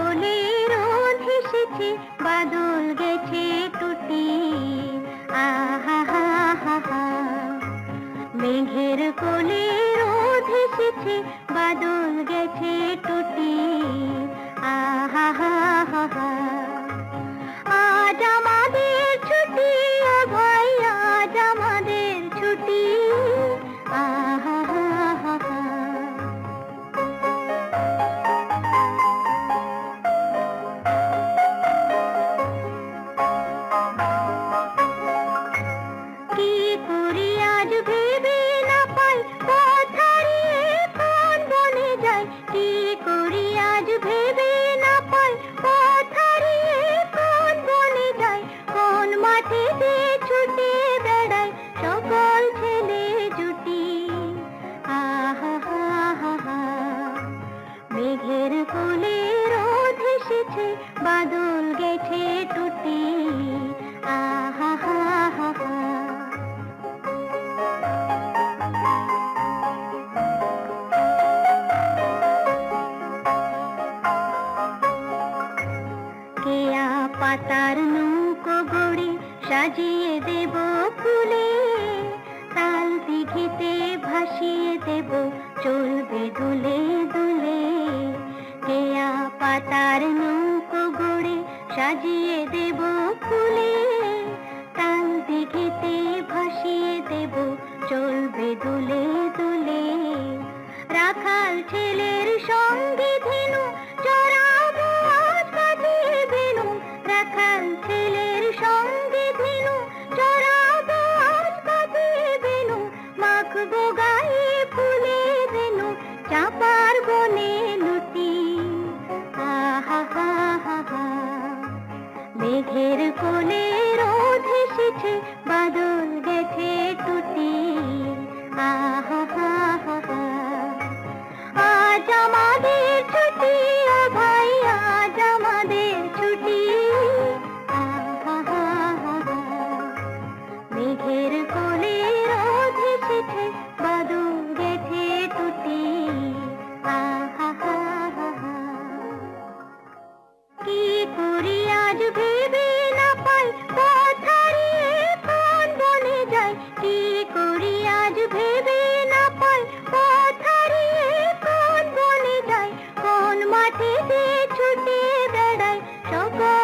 বলে রোদ হেসেছে বাদল গেছে টুটি আহা, হা হা হা। মেঘের কোলে রোদ হেসেছে বাদল গেছে টুটি আহা, হা হা হা। আজ আমাদের ছুটি ভাই আজ আমাদের ছুটি। এসেছে বাদল গেছে টুটি, আহা কেয়া পাতার নৌকো গড়ে সাজিয়ে দেব ফুলে, তাল দিঘিতে ভাসিয়ে দেব চলবে দুলে দুলে। কেয়া পাতার সাজিয়ে দেব ফুলে। তাল দিঘিতে ভাসিয়ে দেব চলবে দুলে দুলে। রাখাল ছেলের সঙ্গে ধেনু মেঘের কোলে রোদ এসেছে বাদল গেছে টুটি। আহা আজ আমাদের ছুটে বেড়ায় সকল